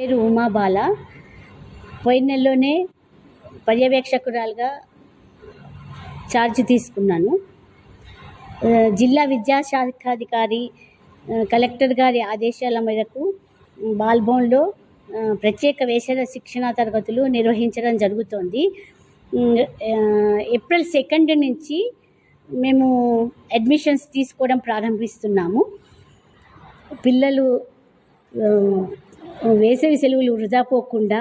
పేరు ఉమా బాల. పోయిన నెలలోనే పర్యవేక్షకురాలుగా ఛార్జ్ తీసుకున్నాను. జిల్లా విద్యాశాఖాధికారి కలెక్టర్ గారి ఆదేశాల మేరకు బాల్భవన్లో ప్రత్యేక వేసవి శిక్షణ తరగతులు నిర్వహించడం జరుగుతోంది. ఏప్రిల్ సెకండ్ నుంచి మేము అడ్మిషన్స్ తీసుకోవడం ప్రారంభిస్తున్నాము. పిల్లలు వేసవి సెలవులు వృధా పోకుండా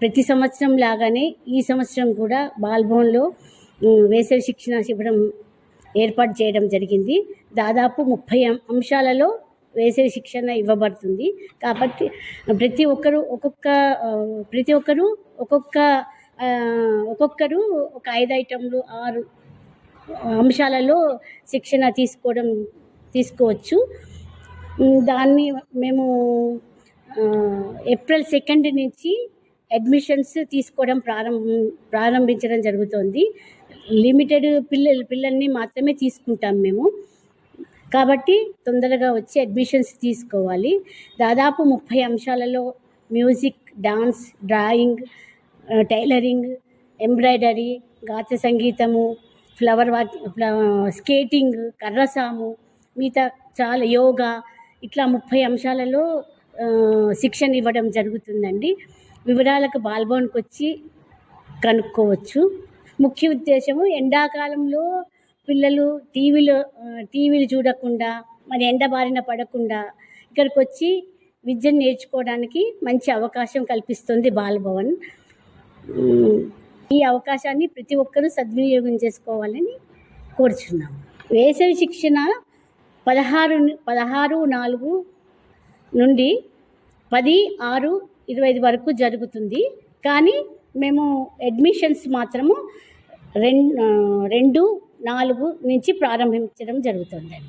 ప్రతి సంవత్సరం లాగానే ఈ సంవత్సరం కూడా బాల్భవన్లో వేసవి శిక్షణ శిబిరం ఏర్పాటు చేయడం జరిగింది. దాదాపు ముప్పై అంశాలలో వేసవి శిక్షణ ఇవ్వబడుతుంది. కాబట్టి ప్రతి ఒక్కరు ఒక్కొక్క ప్రతి ఒక్కరు ఒక్కొక్క ఒక్కొక్కరు ఒక ఐదు ఐటెంలు ఆరు అంశాలలో శిక్షణ తీసుకోవడం తీసుకోవచ్చు. దాన్ని మేము ఏప్రిల్ సెకండ్ నుంచి అడ్మిషన్స్ తీసుకోవడం ప్రారంభం ప్రారంభించడం జరుగుతోంది. లిమిటెడ్ పిల్లలు పిల్లల్ని మాత్రమే తీసుకుంటాం మేము. కాబట్టి తొందరగా వచ్చి అడ్మిషన్స్ తీసుకోవాలి. దాదాపు ముప్పై అంశాలలో music dance drawing tailoring embroidery గాత్ర సంగీతము ఫ్లవర్ వాక్ స్కేటింగ్ కర్రసాము మిగతా చాలా యోగా ఇట్లా ముప్పై అంశాలలో శిక్షణ ఇవ్వడం జరుగుతుందండి. వివరాలకు బాల్భవన్కి వచ్చి కనుక్కోవచ్చు. ముఖ్య ఉద్దేశము ఎండాకాలంలో పిల్లలు టీవీలో టీవీలు చూడకుండా మరి ఎండ బారిన పడకుండా ఇక్కడికి వచ్చి విద్యను నేర్చుకోవడానికి మంచి అవకాశం కల్పిస్తుంది బాలభవన్ ఈ అవకాశాన్ని ప్రతి ఒక్కరూ సద్వినియోగం చేసుకోవాలని కోరుచున్నాం వేసవి శిక్షణ పదహారు పదహారు నాలుగు నుండి పది ఆరు ఇరవై ఐదు వరకు జరుగుతుంది. కానీ మేము అడ్మిషన్స్ మాత్రము రెండు రెండు నాలుగు నుంచి ప్రారంభించడం జరుగుతుందండి.